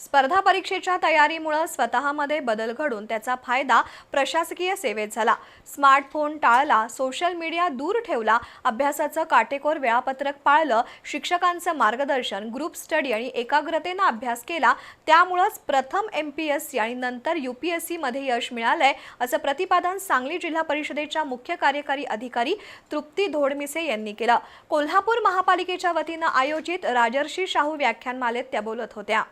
स्पर्धा परीक्षेच्या तयारीमुळे स्वतःमध्ये बदल घडून त्याचा फायदा प्रशासकीय सेवेत झाला. स्मार्टफोन टाळला सोशल मीडिया दूर ठेवला अभ्यासाचं काटेकोर वेळापत्रक पाळलं शिक्षकांचं मार्गदर्शन ग्रुप स्टडी आणि एकाग्रतेनं अभ्यास केला त्यामुळंच प्रथम एम पी एस सी आणि नंतर यू पी एस सीमध्ये यश मिळालंय असं प्रतिपादन सांगली जिल्हा परिषदेच्या मुख्य कार्यकारी अधिकारी तृप्ती धोडमिसे यांनी केलं. कोल्हापूर महापालिकेच्या वतीनं आयोजित राजर्षी शाहू व्याख्यानमालेत त्या बोलत होत्या.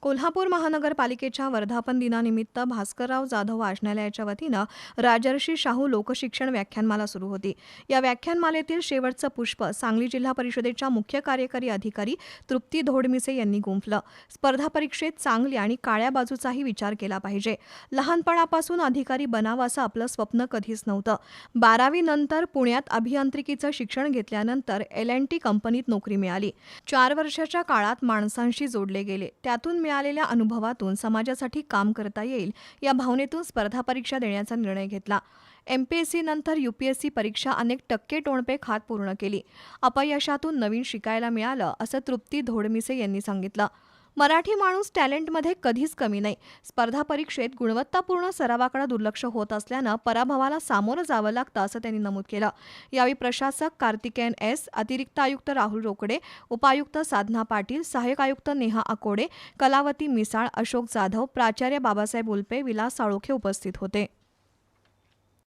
कोल्हापूर महानगरपालिकेच्या वर्धापन दिनानिमित्त भास्करराव जाधव वाचनालयाच्या वतीनं राजर्षी शाहू लोकशिक्षण व्याख्यानमाला सुरू होती. या व्याख्यानमालेतील शेवटचं पुष्प सांगली जिल्हा परिषदेच्या मुख्य कार्यकारी अधिकारी तृप्ती धोडमिसे यांनी गुंफलं. स्पर्धा परीक्षेत चांगली आणि काळ्या बाजूचाही विचार केला पाहिजे. लहानपणापासून अधिकारी बनावा असं आपलं स्वप्न कधीच नव्हतं. बारावी नंतर पुण्यात अभियांत्रिकीचं शिक्षण घेतल्यानंतर एल अँड टी कंपनीत नोकरी मिळाली. चार वर्षाच्या काळात माणसांशी जोडले गेले. त्यातून मिळालेल्या अनुभवातून समाजासाठी काम करता येईल या भावनेतून स्पर्धा परीक्षा देण्याचा निर्णय घेतला. एम पी एस सी नंतर यू पी एस सी परीक्षा अनेक टक्के टोणपे खात पूर्ण केली. अपयशातून नवीन शिकायला मिळालं असं तृप्ती धोडमिसे यांनी सांगितलं. मराठी माणूस टॅलेंटमध्ये कधीच कमी नाही. स्पर्धा परीक्षेत गुणवत्तापूर्ण सरावाकडे दुर्लक्ष होत असल्यानं पराभवाला सामोरं जावं लागतं असं त्यांनी नमूद केलं. यावेळी प्रशासक कार्तिकेयन एस अतिरिक्त आयुक्त राहुल रोकडे उपायुक्त साधना पाटील सहाय्यक आयुक्त नेहा अकोडे कलावती मिसाळ अशोक जाधव प्राचार्य बाबासाहेब उल्पे विलास साळोखे उपस्थित होते.